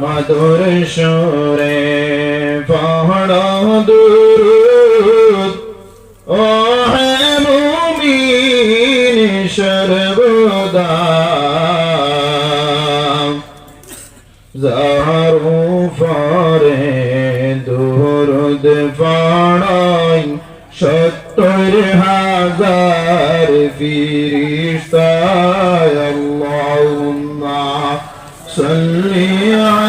মধুর সুরে পড় দুরুদ। ও হে মুমিন সর্বদা। জাহারু ফরে দুরুদ পড়াই, সত্তর হাজার ফিরিস্তায় আলা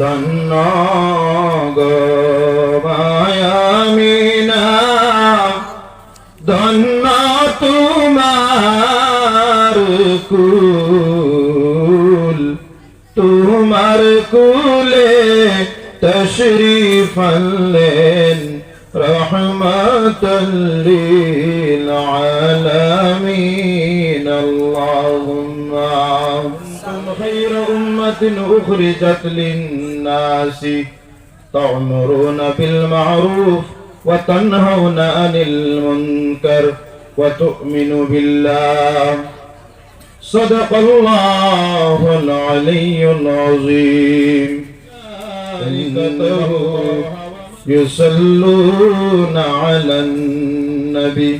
ধন্য গয়ামিনা ধন্য তোমার কুল তোমার কুলে তশরিফলেন রহমতুল্লিল আলামিন। আল্লাহুম্মা। أخرجت للناس تأمرون بالمعروف وتنهون عن المنكر وتؤمن بالله صدق الله العلي العظيم ملائكته يصلون على النبي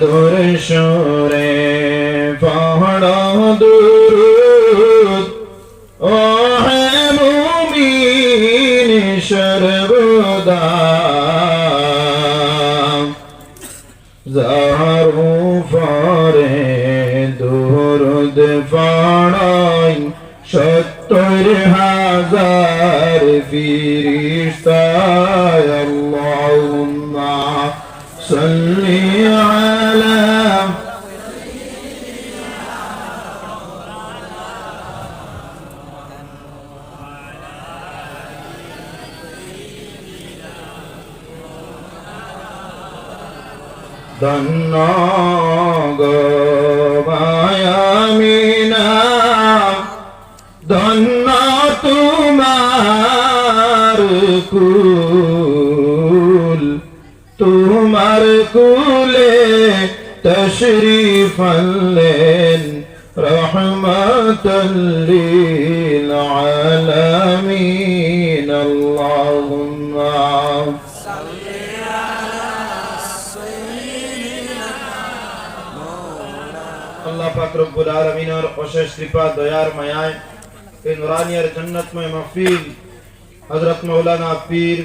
মধুর সুরে পড় দুরুদ। ও হে মুমিন সর্বদা। জাহারু ফরে দুরুদ পড়াই সত্তর হাজার ফিরিস্তায় ধন্য তোমার কুল, তোমার কুলে তশরিফ আনলেন রহমতুল্লিল আলামিন, আল্লাহুম্মা আল্লাহ পাক রব্বুল আলামিনের অশেষ কৃপা, দয়ার মায়ায় এই নুরানিয়ার জান্নাতময় মাহফিল হযরত মাওলানা পীর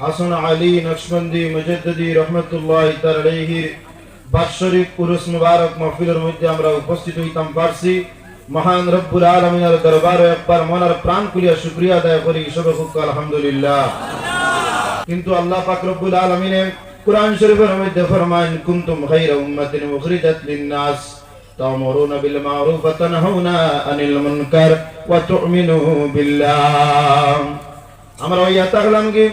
হাসান আলী নকশবন্দি মুজাদ্দিদি রহমতুল্লাহ তার বাৎসরিক পুরুষ মুবারক মাহফিলের মধ্যে আমরা উপস্থিত হইতাম পারছি মহান রব্বুল আলামিনের দরবারে একবার মনের প্রাণ খুলিয়া শুকরিয়া আদায় করি সবে আলহামদুলিল্লাহ। কিন্তু আল্লাহ পাক রব্বুল আলামিনে কুরআন শরীফের মধ্যে ফরমান কুনতুম খায়রা উম্মাতিন উখরিজাত লিন-নাস। তা'মুরুনা ওয়া তানহাউনা আনিল মুনকার ওয়া তু'মিনু বিল্লাহ। আমরা ওইয়া তাকলাম কি?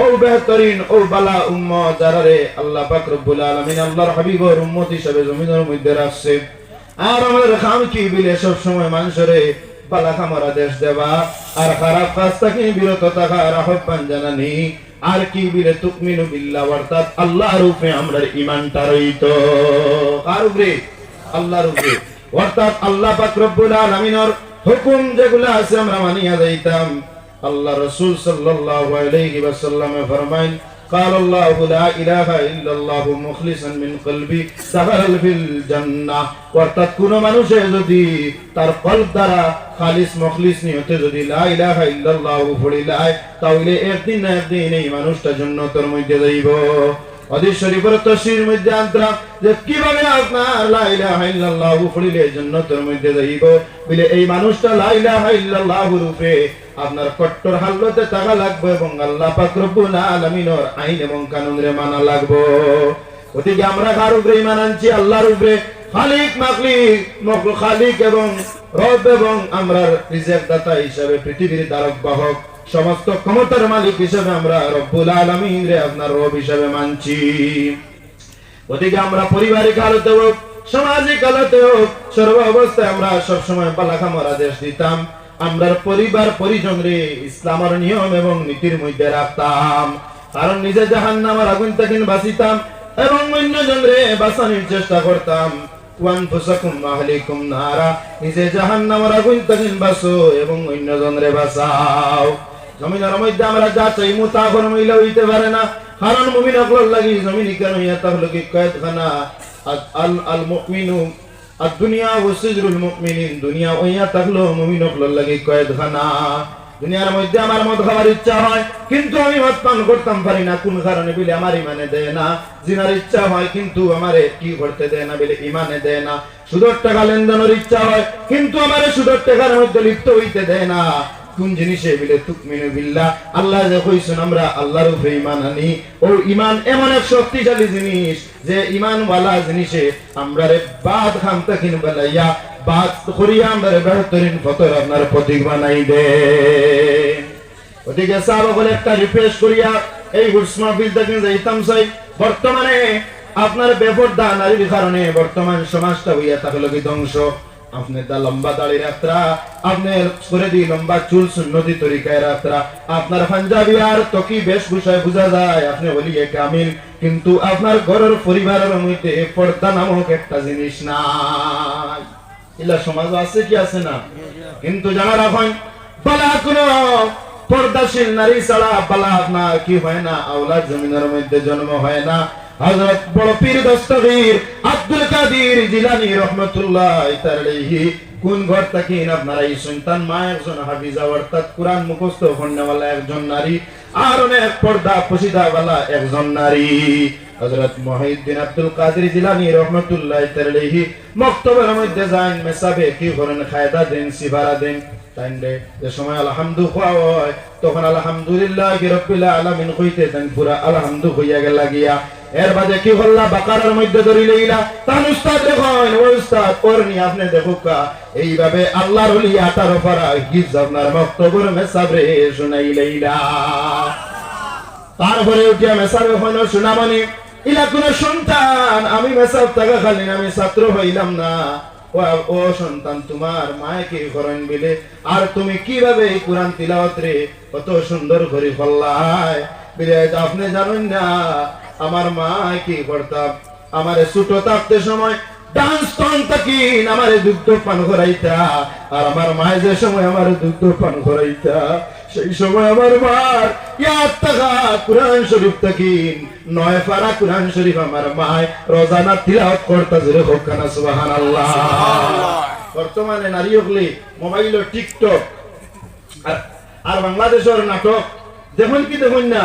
ও বেহতরিন, ও বালা উম্মত যারা রে আল্লাহ পাক রব্বুল আলামিন আল্লাহর হাবিবর উম্মত হিসেবে জমিনের মধ্যে রাখছে। আর আমাদের খাম কি বিলে সব সময় মানুষরে বালা খামারা দেশ দেবা? আর খারাপ কাজ থেকে, বিরত থাকার আহ্বান জানানি। আর কি বিলে তুকমিনু বিল্লাহ, অর্থাৎ আল্লাহর রূপে আমরা ইমানটা রইত। কার উপরে? আল্লাহর উপরে অর্থাৎ আল্লাহ পাক রব্বুল আলামিনের হুকুম যেগুলো আছে আমরা মানিয়া যাইতাম আল্লাহ রসুল সাল্লাল্লাহু আলাইহি ওয়াসাল্লামে ফরমাইন قال الله لا إله إلا الله مخلصا من قلبي دخل في الجنة অর্থাৎ কোন মানুষে যদি তার কলব দ্বারা খালিস মখলিস নিয়তে যদি লা ইলাহা ইল্লাল্লাহ পড়িলায় তাহলে একদিন না একদিন এই মানুষটা জান্নাতের মধ্যে যাইব আপনার কট্টর হাল্লতে থাকা লাগবে এবং আল্লাহ পাক আইন এবং কানুন রে মানা লাগবে। ওদিকে আমরা কার উপরে ইমান আনছি? আল্লাহর উপরে। খালিক মাকলিক মকল খালিক এবং রব এবং আমরা রিজেক দাতা হিসাবে পৃথিবীর দ্বারক বাহক। সমস্ত ক্ষমতার মালিক হিসাবে আমরা রব্বুল আলামিন রে আপনার রব হিসাবে মানছি। ওদিকে আমরা পারিবারিক আলোতে হোক, সামাজিক আলোতে হোক, সর্ব অবস্থায় আমরা সবসময় পালাখামর আদেশ দিতাম। আমরা পরিবার, পরিজন রে ইসলামের নিয়ম এবং নীতির মধ্যে রাখতাম। কারণ নিজে জাহান নামার আগুন থেকে বাঁচিতাম এবং অন্যজন রে বাঁচানোর চেষ্টা করতাম। ওয়ানফুসাকুম আহলিকুম নারা। নিজে জাহান নামার আগুন থেকে বাঁচো এবং অন্যজন রে বাঁচাও। জমিনের মধ্যে আমরা যা চাইমু তা কোনো মহিলা হইতে পারে না। কারণ মুমিন অকলর লাগি জমিন কেন ইয়া তাহলে কি কয়েদখানা। আল আল মুমিনু আর দুনিয়া ও সিজরুল মুমিনিন, দুনিয়া ওইয়া থাকল মুমিন অকলর লাগি কয়েদ খানা দুনিয়ার মধ্যে আমার মদ খাবার ইচ্ছা হয়, কিন্তু আমি মদ পান করতাম পারি না, কোন কারণে বলে আমার ইমানে দেয় না। জিনার ইচ্ছা হয়, কিন্তু আমারে কি করতে দেয় না বলে ইমানে দেয় না। সুদর টাকা লেনদেনের ইচ্ছা হয়, কিন্তু আমারে সুদর টাকার মধ্যে লিপ্ত হইতে দেয় না। কোন জিনিসে বিলে তুকমিনু বিল্লাহ? আল্লাহ যে কইছেন, আমরা আল্লাহর উপরে ঈমান আনি। ও ঈমান এমন এক শক্তিশালী জিনিস যে ঈমান ওয়ালা জিনিসে আমরা রে বাদ খাম তাকিন বালাইয়া, বাদ করিয়া আমরা রে বেহতরিন ফতর আপনার প্রতীক বানাই দে। ওদিকে সাহাবা বলে, একটা রিফ্রেশ করিয়া এই গুডস মাহফিল থেকে যাইতাম চাই বর্তমানে আপনার বেপরদা নারীর কারণে বর্তমান সমাজটা হইয়া থাকল কি ধ্বংস। আপনি দা লম্বা দাড়ি রাত্রা আপনার করে দি লম্বা চুল সুন্নতি তরিকায় রাত্রা। আপনার পাঞ্জাবি আর তকি বেশভূষায় বোঝা যায়, আপনি বলিয়ে কামিল। কিন্তু আপনার ঘরের পরিবারের মধ্যে পর্দা নামক একটা জিনিস নাই। ইলা সমাজ আছে কি আছে না? কিন্তু জানা রাখেন বালা কোনো পর্দাশীল নারী ছাড়া বালা না, কি হয় না? আওলাদ জমিনের মধ্যে জন্ম হয় না। হযরত বড় পীর দস্তগীর আব্দুল কাদির জিলানী রহমাতুল্লাহ কোন ঘর থেকে আপনারা এই সন্তান, মা একজন হাফিজা, অর্থাৎ কোরআন মুখস্থ ফন্নাওয়ালা একজন নারী, আর অনেক পর্দা পশিদাওয়ালা একজন নারী। হযরত মুহিউদ্দিন আব্দুল কাদের জিলানী রহমাতুল্লাহ মক্তবের মধ্যে মেসাবে কি করেন, খায়দা দেন সিবারা দেন। তাইলে যে সময় আলহামদু হয়, তখন আলহামদুলিল্লাহ রব্বিল আলামিন কইতে দেন, পুরা আলহামদু হইয়া গেল গিয়া। এর বাদে কি হল্লা বাকারের মধ্যে ধরি লইলা। তান উস্তাদ দেখুন, ও উস্তাদ করনি আপনি দেখুকা এইভাবে আল্লাহর ওলি আটার পারা হিজ আপনার মেসাবরে শুনাই লইলা। তারপরে উঠিয়া মেসাবে হইল সুনামনি ইলা কোন সন্তান? আমি মেসাব টাকা খালি আমি ছাত্র হইলাম না। ও সন্তান, তোমার মায়কে করেন বিলে আর তুমি কীভাবে এই কোরআন তিলাওয়াত রে কত সুন্দর করে ফল্লাই বিলে আপনি জানেন না। আমার মা কি করতাম? আমার ছোট থাকতে সময় ডান্স তন আমার দুগ্ধ পান করাইতা। আর আমার মায়ের যে সময় আমার দুগ্ধ পান করাইতা সেই সময় আমার মার ইয়াদ টাকা শরীফ তাকিন নয় পারা কোরআন শরীফ আমার মায় রোজানা তিলাওয়াত করতা জোরে হোক কানা সুবহানাল্লাহ। বর্তমানে নারী হকলে মোবাইল টিকটক আর আর বাংলাদেশের নাটক দেখুন কি দেখুন না?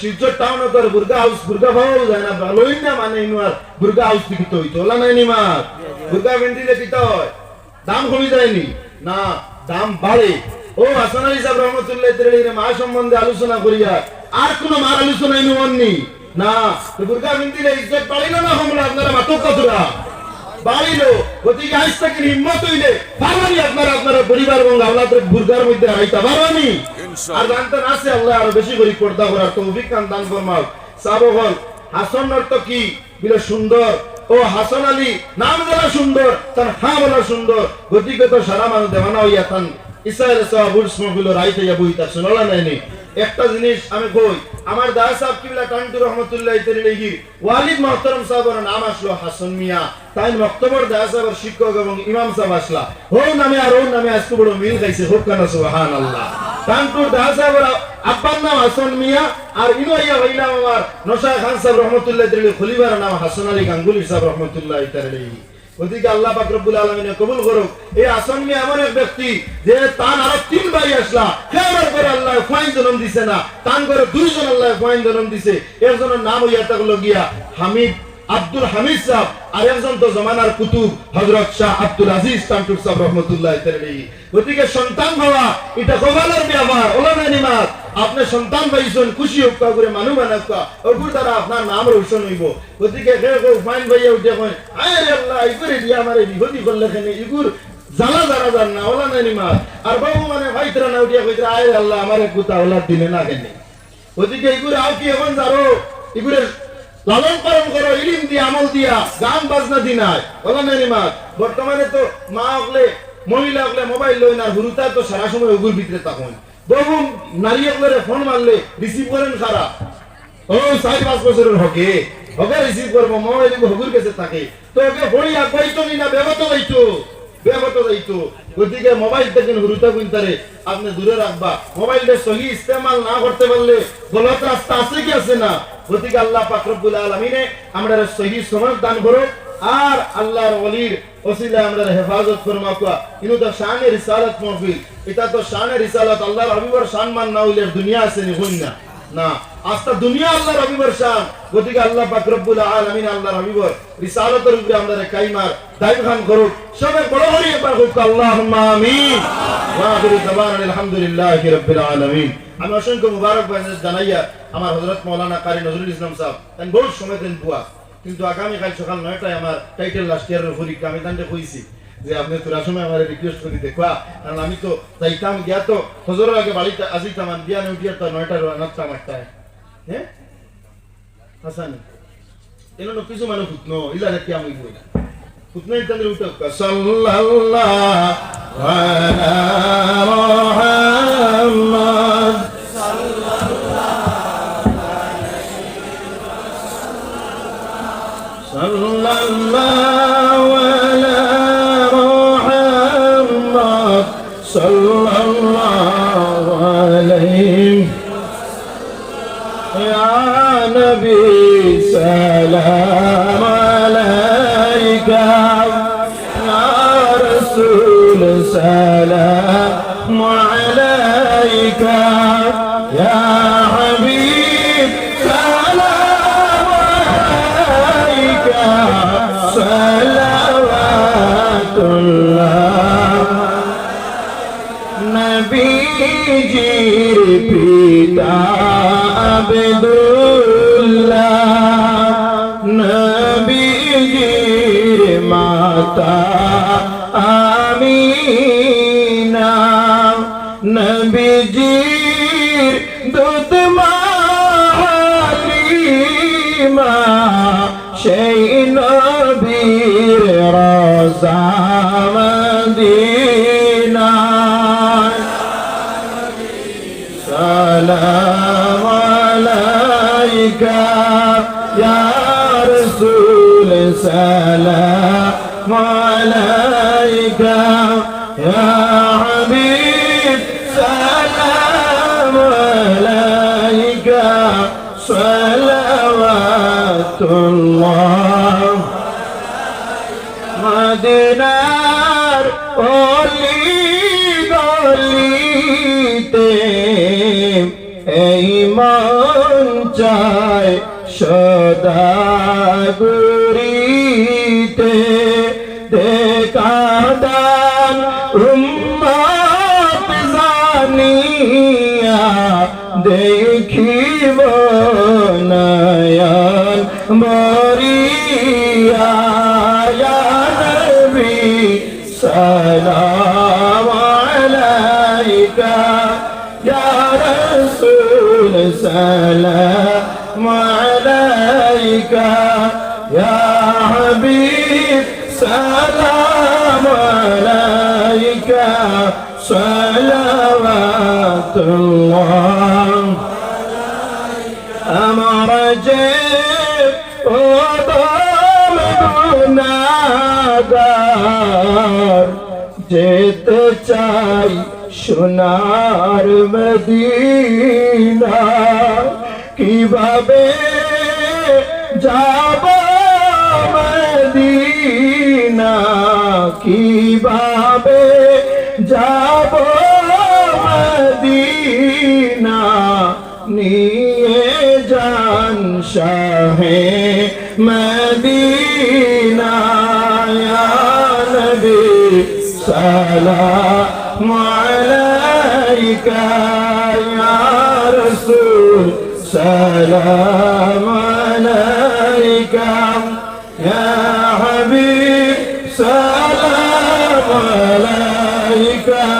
শিলচর টাউন তোর বুর্গা হাউস, বুর্গা পাওয়া যায় না ভালোই না মানে ইনুয়ার বুর্গা হাউস থেকে তো তোলা নাই নি মার? বুর্গা ভেন্ডিলে দিতে হয়। দাম কমে যায়নি। না, দাম বাড়ে। ও, হাসান আলী সাহেব রহমতুল্লাহ তেলের মা সম্বন্ধে আলোচনা করিয়া, আর কোন মার আলোচনা ইনু অননি না, তো বুর্গা ভেন্ডিলে ইজ্জত বাড়িল না হমলা? আপনারা মাতক কতরা? বাড়িলো। গতিকে আজ থেকে হিম্মত হইলে পারবানি আপনারা আপনারা পরিবার এবং আওলাদের বুর্গার মধ্যে আইতা পারবানি। আল্লাহ একটা জিনিস আমি কই, আমার ওয়ালিদ নাম মিয়া। তাই শিক্ষক এবং ইমাম সাহেব আসলা। ও নামে আর নামে আজকে বড় মিল খাইছে, হোক কেন সুবহানাল্লাহ। টান্টুর দাদা সাহেবের আব্বার নাম মিয়া, আর ইনো আইয়া হইলাম আমার নশা খান সাহেব রহমতুল্লাহ তাআলা খলিফার নাম হাসান আলী গাঙ্গুলি সাহেব রহমতুল্লাহ তাআলা ওদিকে আল্লাহ পাক রব্বুল আলামিন কবুল করুক। এই আসন নিয়ে এমন এক ব্যক্তি যে তান আরও তিন ভাই আসলা। কেমন করে আল্লাহ ফাইন জন্ম দিছে না। তান করে দুইজন আল্লাহ ফাইন জন্ম দিছে। একজনের নাম হইয়া থাকল গিয়া হামিদ আব্দুল হামিদ সাহেব আর একজন তো জমানার কুতুব, হযরত শাহ আব্দুল আজিজ তান্টুর সাহেব রহমতুল্লাহ গতিকে সন্তান হওয়া, এটা কপালের ব্যাপার ওলামা নিমাত। আপনি সন্তান পাইছেন খুশি হোক করে মানুষ বানাক ওগুর দ্বারা আপনার নাম রোশন হইব। গতিকে ফাইন ভাইয়া উঠে কয়, আয় রে আল্লাহ ইগুরে দিয়ে আমার বিপদি করলে কেনে? ইগুর জানা জানা জান না ওলা নিমাত। আর বাবু মানে ভাইতরা না উঠিয়া কইতরা, আয় আল্লাহ, আমার কুতা ওলা দিনে না কেনে? গতিকে ইগুরে আও কি এখন যারো ইগুরে লালন পালন করো, ইলিম দিয়া, আমল দিয়া, গান, বাজনা ওলা নাই। বর্তমানে তো মা হকলে, মহিলা হকলে মোবাইল লই না হুরুতা তো সারা সময় ওগুর ভিতরে তখন বহু নারী হকলে ফোন মারলে রিসিভ করেন খারা ও, চার, পাঁচ বছরের হকে। হকে রিসিভ করব, মোবাইল হগুর কাছে থাকে। তো ওকে হই আগাইতো না বেগত যাইতো বেগত যাইতো গতিকে মোবাইল থেকে হুরুতা কুইন্তারে আপনি দূরে রাখবা। মোবাইলটা সহি ইস্তেমাল না করতে পারলে গলত রাস্তা আছে কি আছে না? গতিকে আল্লাহ আলমিনে আমরা সহি সমাজ দান করো আর আল্লাহর ওলির ওসিলা আমরা হেফাজত ফরমা কুয়া ইনু তো শানে রিসালাত মহফিল এটা তো শানে রিসালত, আল্লাহর হাবিবর সম্মান না হইলে দুনিয়া আছে নি, হইন না দুনিয়া হাবিবর শান। গতিকে আল্লাহ পাক রব্বুল আলামিন আল্লাহর হাবিবর রিসালাতের উপরে কাইমার খান করুক। সবে বড় দাওয়ানা আলহামদুলিল্লাহি আলামিন। আমি অসংখ্য মুবারক জানাইয়া আমার হযরত মাওলানা কারি নজরুল ইসলাম সাহেব বহুত সময় কিন্তু আগামীকাল সকাল নয়টায় আমার টাইটেল লাস্ট ইয়ারের পরীক্ষা আমি তান্ডে কইছি যে আপনি তোরা সময় আমার রিকোয়েস্ট করি, দেখবা। কারণ আমি তো যাইতাম, গিয়া তো হজরের আগে বাড়িতে আসিতাম আর বিয়া উঠিয়া তো নয়টার নাচতাম একটায় হ্যাঁ? হাসান, এলো কিছু মানুষ ফুটনো, ইলা নাকি আমি বই ফুটনো ইতাদের উঠক সাল্লাল্লাহু আলা sallallahu alayhi ya nabi salam alayka ya rasul salam alayka ya সেই নবীর রোজা মদিনায় সালাম আলাইকা ইয়া রাসূল সালাম আলাইকা ইয়া সালাওয়াতুল্লাহ মদিনার অলি গলিতে এই মন চায় সদাগুরিতে দেখা দান উম্মত জানিয়া দেখিব ইয়া নবী সালাম আলাইকা ইয়া রাসূল সালাম আলাইকা ইয়া হাবিব সালাম আলাইকা সালাওয়াতুল্লাহ। আমার যে ও গুনাহগার যেতে চাই সোনার মদিনা। কীভাবে যাব মদিনা? কীভাবে যাব মদিনা? शाह मदीना या नबी सलाम अलैका या रसूल सलाम अलैका या हबीब सलाम अलैका